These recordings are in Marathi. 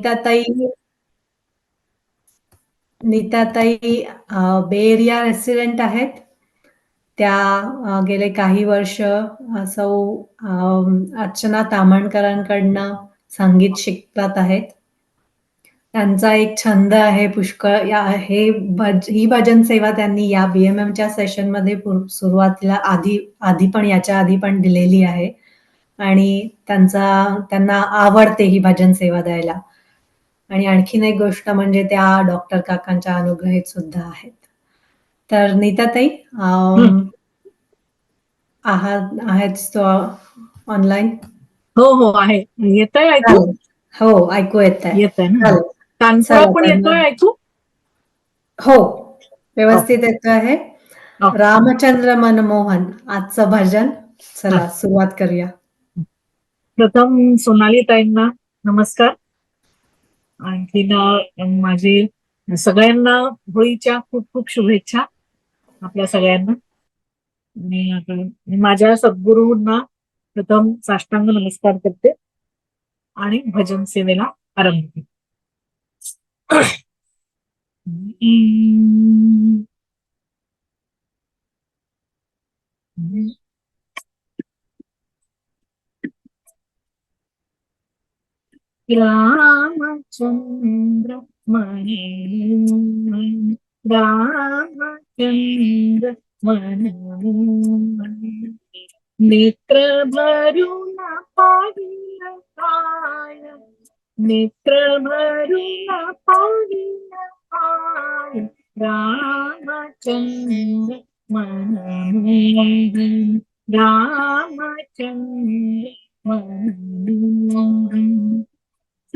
नीताताई नीताताई बे एरिया रेसिडेंट आहेत. त्या uh, गेले काही वर्ष असं सौ अर्चना तामणकरांकडनं संगीत शिकतात आहेत. त्यांचा एक छंद आहे पुष्कळ या हे भज ही भजन सेवा त्यांनी या बीएमएमच्या सेशनमध्ये सुरुवातीला आधी आधी पण याच्या आधी पण दिलेली आहे. आणि त्यांचा त्यांना आवडते ही भजन सेवा द्यायला. आणि आणखीन एक गोष्ट म्हणजे त्या डॉक्टर काकांच्या अनुग्रहित सुद्धा आहेत. तर नीताताई आहात आहेत ऑनलाईन हो हो आहे. येतंय ऐकू? हो ऐकू येत आहे येत आहे ना पण येतोय. ऐकू? हो व्यवस्थित येतो आहे हो. रामचंद्र मनमोहन आजचं भजन. चला सुरुवात करूया. प्रथम सोनाली ताईंना नमस्कार. आणखीन माझी सगळ्यांना होळीच्या खूप खूप शुभेच्छा. आपल्या सगळ्यांना. आणि मी माझ्या सद्गुरूंना प्रथम साष्टांग नमस्कार करते आणि भजन सेवेला आरंभ करते. രാമചന്ദ്ര മനോരമ രാമചന്ദ്ര മനോരമ നിത്രഭരുണ പാടിന പായ നിത്രഭരുണ പാടിന രാമചന്ദ്ര മനോരമ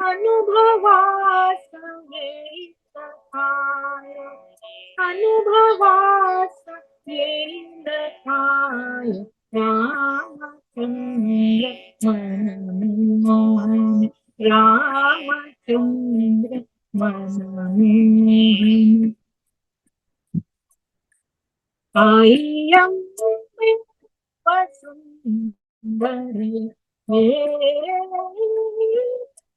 अनुभवास येईल काय अनुभवास येईल काय रामचंद्र मनमोहन रामचंद्र मनमोहन आई वसुंधरे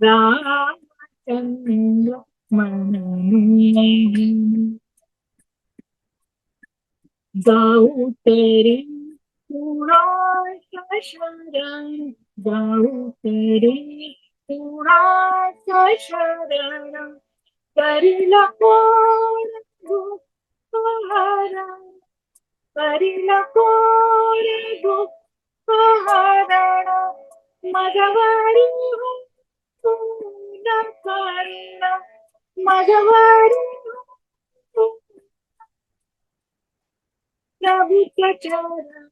রামচন্দ্র মনোনি দাউতেরি পুরাশরণ দাউতেরি পুরাশরণ করিল কোর গুপ্তহারা করিল কোর গুপ্তহারা মগবারি হয় प्रभूच्या चरण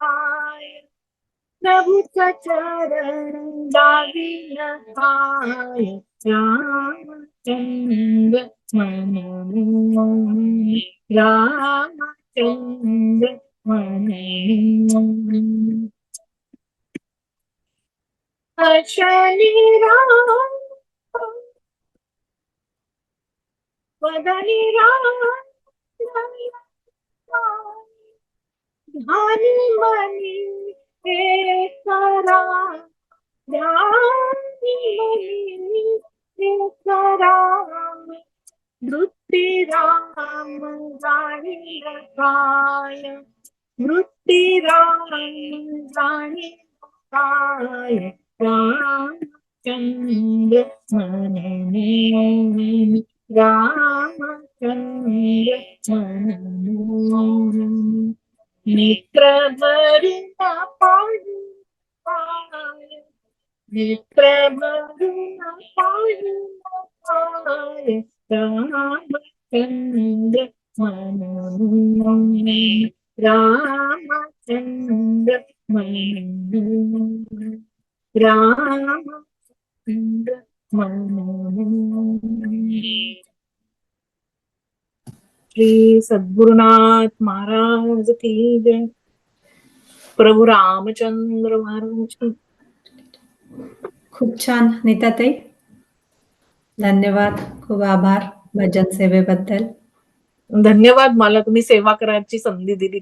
पाय प्रभूच्या चरण दाविन पाय रामचंद्र मनमोहन रामचंद्र मनमोहन शनी राम वदनी राम ध्यानी मनी हे करा ध्यानी मनी हे करा वृत्ती राम जाणी काय वृत्ती राम जाणी काय രാമചന്ദ്ര മനനോരമി രാമചന്ദ്ര മനനോരമി നിത്രമരുന്ന പാഴു പായ നിത്രമരുന്ന പാഴു പായ श्री सद्गुरुनाथ महाराज की जय। प्रभू रामचंद्र महाराज खूप छान नीताताई. धन्यवाद खूप आभार भजन सेवेबद्दल. धन्यवाद मला तुम्ही सेवा करायची संधी दिली.